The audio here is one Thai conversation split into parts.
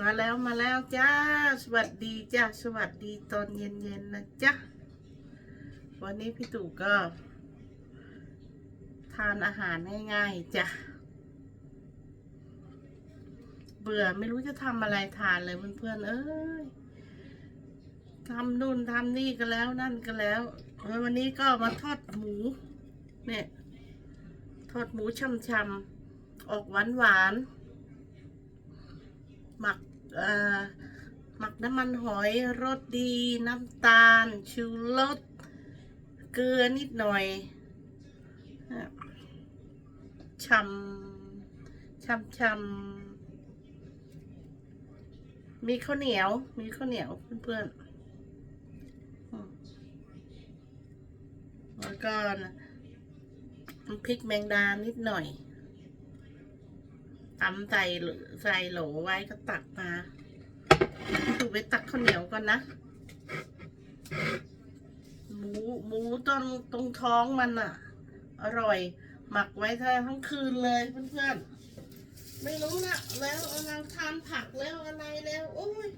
มาแล้วมาแล้วจ้า สวัสดีจ้า สวัสดีตอนเย็นๆนะจ้าวันนี้พี่ตู่ก็ ทานอาหารง่ายๆจ้ะ เบื่อไม่รู้จะทำอะไรทานเลยเพื่อนๆเอ้ยทำนู่นทำนี่ก็แล้วนั่นก็แล้ววันนี้ก็มาทอดหมู เนี่ย ทอดหมูช่ำๆออกหวานหวานๆหมัก หมักน้ำมันหอยรสดีน้ำตาล ชูรสเกลือนิดหน่อยช่ำช่ำช่ำมีข้าวเหนียว มีข้าวเหนียวเพื่อนๆแล้วก็พริกแมงดานิดหน่อย ตำใส่ใส่โหลไว้ก็ตักมาถูไปตักข้าวเหนียวก่อนนะ หมูหมูตรงตรงท้องมันอะ อร่อย หมักไว้ทั้งคืนเลยเพื่อนๆ ไม่รู้นะแล้วกำลังทานผักแล้วอะไรแล้วโอ้ย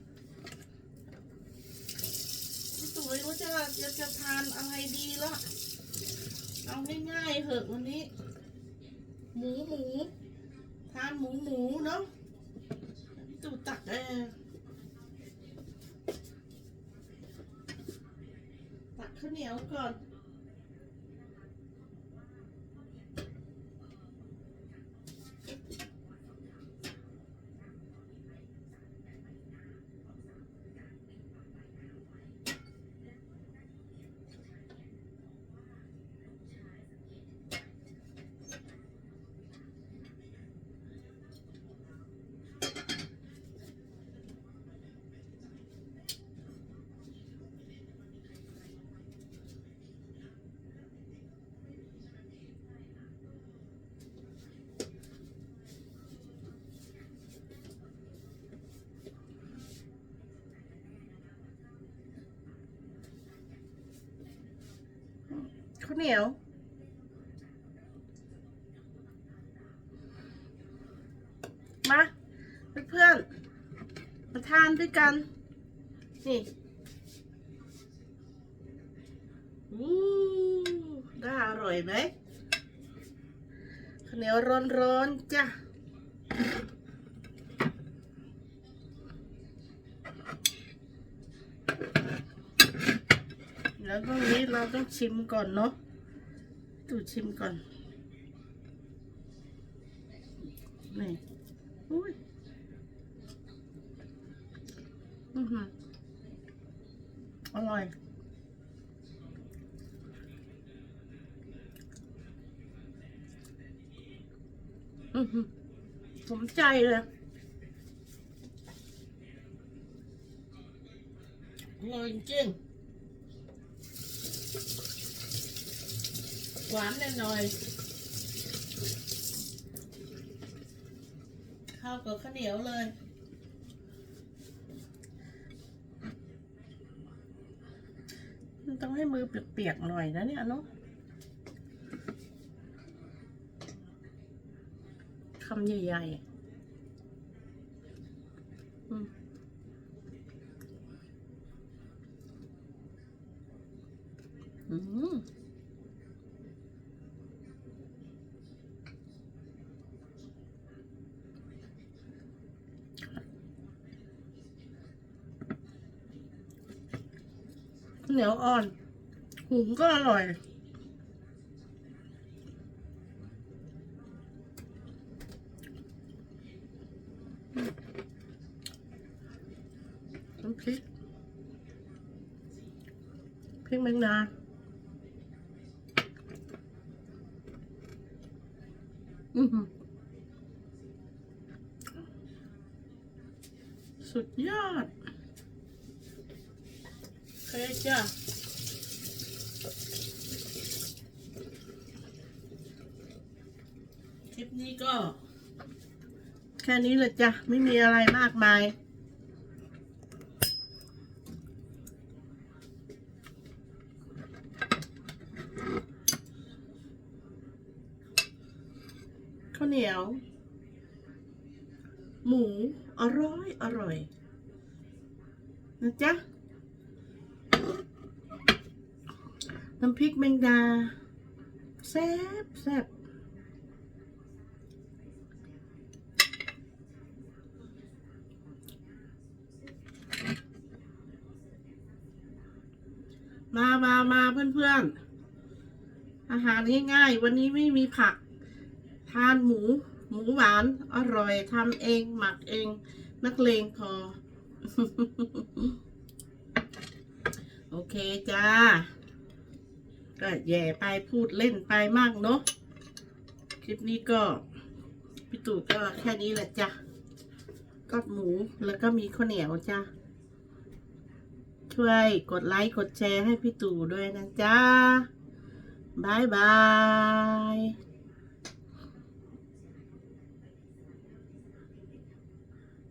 พี่ตุ๋ยว่าจะจะจะทานอะไรดีละเอาง่ายๆเหอะวันนี้ หมูหมู ทานหมูหมูเนาะตูตักเออตักข้าวเหนียวก่อน ข้าวเหนียวมาเพื่อนๆมาทานด้วยกัน นี่อู้น่าอร่อยไหมข้าวเหนียวร้อนๆจ้ะ แล้วตรงนี้เราต้องชิมก่อนเนาะดูชิมก่อน นี่อุ้ยอือหืออร่อยอือหือสมใจเลยอร่อยจริง หวานหน่อยๆข้าวกับข้าวเหนียวเลยมันต้องให้มือเปียกๆหน่อยนะเนี่ยเนาะคำใหญ่ๆอืมอื เหนียวอ่อนหุงก็อร่อยน้ำพริกพริกแมงดาอือหือสุดยอด เคจ้ะคลิปนี้ก็ แค่นี้เลยจ้ะ ไม่มีอะไรมากมายข้าวเหนียว หมู อร่อย อร่อย นะจ๊ะ น้ำพริกแมงดา แซ่บแซ่บมามามาเพื่อนๆ อาหารง่ายๆ วันนี้ไม่มีผัก ทานหมู หมูหวาน อร่อยทำเอง หมักเอง นักเลงพอ โอเคจ้า ก็แย่ไปพูดเล่นไปมากเนาะคลิปนี้ก็พี่ตู่ก็แค่นี้แหละจ้ะก็หมูแล้วก็มีข้าวเหนียวจ้ะช่วยกดไลค์กดแชร์ให้พี่ตู่ด้วยนะจ๊ะบายบาย